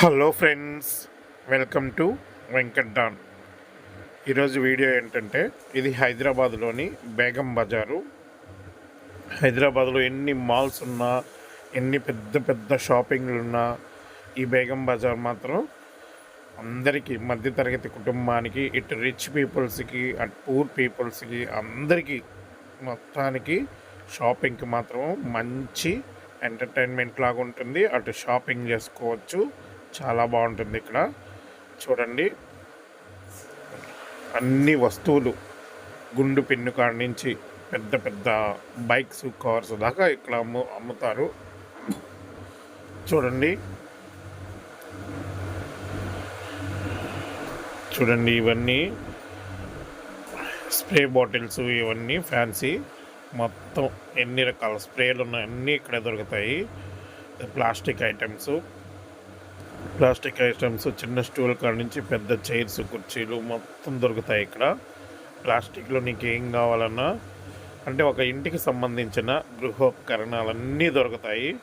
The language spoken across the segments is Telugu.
Hello friends welcome to Venkat Don ఈరోజు వీడియో ఏంటంటే ఇది హైదరాబాద్లోని బేగం బజారు. హైదరాబాద్లో ఎన్ని మాల్స్ ఉన్నా ఎన్ని పెద్ద పెద్ద షాపింగ్లు ఉన్నా ఈ బేగం బజార్ మాత్రం అందరికీ మధ్యతరగతి కుటుంబానికి ఇటు రిచ్ పీపుల్స్కి అటు పూర్ పీపుల్స్కి అందరికీ మొత్తానికి షాపింగ్కి మాత్రం మంచి ఎంటర్టైన్మెంట్ లాగా ఉంటుంది అటు షాపింగ్ చేసుకోవచ్చు. చాలా బాగుంటుంది ఇక్కడ. చూడండి. అన్ని వస్తువులు గుండు పిన్ను కాడ నుంచి పెద్ద పెద్ద బైక్స్ కార్స్ దాకా ఇక్కడ అమ్ము అమ్ముతారు. చూడండి. చూడండి ఇవన్నీ స్ప్రే బాటిల్స్ ఇవన్నీ ఫ్యాన్సీ. మొత్తం ఎన్ని రకాల స్ప్రేలు ఉన్నాయి అన్నీ ఇక్కడ దొరుకుతాయి. Plastic items. ప్లాస్టిక్ ఐటమ్స్ చిన్న స్టూల్ కాడ నుంచి పెద్ద చైర్స్ కుర్చీలు మొత్తం దొరుకుతాయి ఇక్కడ. ప్లాస్టిక్లో నీకు ఏం కావాలన్నా అంటే ఒక ఇంటికి సంబంధించిన గృహోపకరణాలన్నీ దొరుకుతాయి.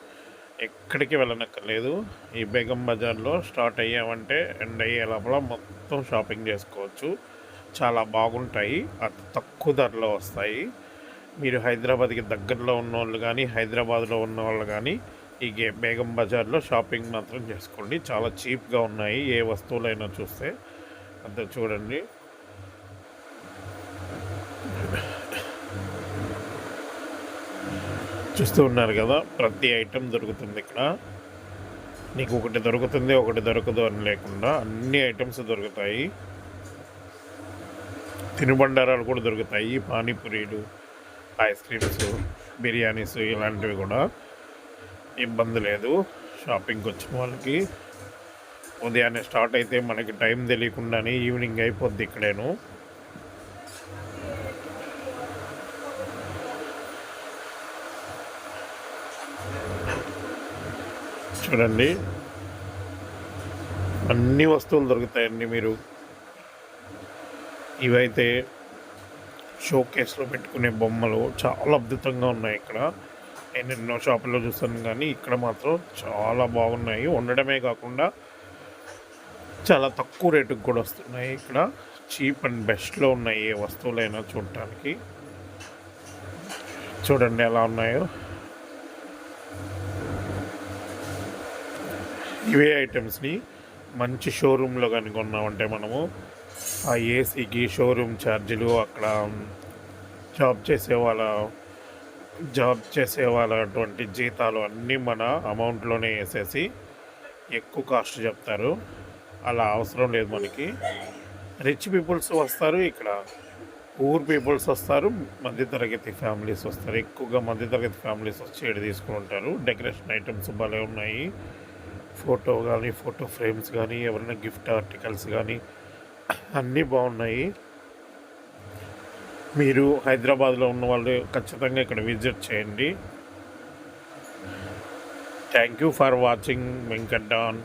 ఎక్కడికి వెళ్ళనక్కర్లేదు. ఈ బేగం బజార్లో స్టార్ట్ అయ్యామంటే ఎండ్ అయ్యే లోపల మొత్తం షాపింగ్ చేసుకోవచ్చు. చాలా బాగుంటాయి. అతి తక్కువ ధరలో వస్తాయి. మీరు హైదరాబాద్కి దగ్గరలో ఉన్న వాళ్ళు కానీ హైదరాబాద్లో ఉన్న వాళ్ళు కానీ ఈ బేగం బజార్లో షాపింగ్ మాత్రం చేసుకోండి. చాలా చీప్గా ఉన్నాయి. ఏ వస్తువులైనా చూస్తే అంత చూడండి. చూస్తూ ఉన్నారు కదా ప్రతి ఐటెం దొరుకుతుంది ఇక్కడ. నీకు ఒకటి దొరుకుతుంది ఒకటి దొరకదు అని లేకుండా అన్ని ఐటమ్స్ దొరుకుతాయి. తినుబండారాలు కూడా దొరుకుతాయి. పానీపూరీలు ఐస్ క్రీమ్స్ బిర్యానీస్ ఇలాంటివి కూడా. ఇబ్బంది లేదు. షాపింగ్కి వచ్చిన వాళ్ళకి ఉదయాన్నే స్టార్ట్ అయితే మనకి టైం తెలియకుండానే ఈవినింగ్ అయిపోద్ది ఇక్కడేను. చూడండి. అన్ని వస్తువులు దొరుకుతాయండి మీరు. ఇవైతే షో కేసులో పెట్టుకునే బొమ్మలు చాలా అద్భుతంగా ఉన్నాయి ఇక్కడ. నేను ఎన్నో షాపుల్లో చూస్తాను కానీ ఇక్కడ మాత్రం చాలా బాగున్నాయి. ఉండడమే కాకుండా చాలా తక్కువ రేటుకి కూడా వస్తున్నాయి. ఇక్కడ చీప్ అండ్ బెస్ట్లో ఉన్నాయి ఏ వస్తువులైనా చూడటానికి. చూడండి ఎలా ఉన్నాయో. ఇవే ఐటమ్స్ని మంచి షోరూంలో కానీ కొన్నామంటే మనము ఆ ఏసీకి షోరూమ్ ఛార్జీలు అక్కడ జాబ్ చేసే వాళ్ళ జాబ్ చేసే వాళ్ళటువంటి జీతాలు అన్నీ మన అమౌంట్లోనే వేసేసి ఎక్కువ కాస్ట్ చెప్తారు. అలా అవసరం లేదు మనకి. రిచ్ పీపుల్స్ వస్తారు ఇక్కడ. ఊర్ పీపుల్స్ వస్తారు. మధ్యతరగతి ఫ్యామిలీస్ వస్తారు. ఎక్కువగా మధ్యతరగతి ఫ్యామిలీస్ వచ్చి ఏడు తీసుకుని ఉంటారు. డెకరేషన్ ఐటమ్స్ భలే ఉన్నాయి. ఫోటో కానీ ఫోటో ఫ్రేమ్స్ కానీ ఎవరైనా గిఫ్ట్ ఆర్టికల్స్ కానీ అన్నీ బాగున్నాయి. మీరు హైదరాబాద్లో ఉన్న వాళ్ళు ఖచ్చితంగా ఇక్కడ విజిట్ చేయండి. Thank you for watching Venkat Don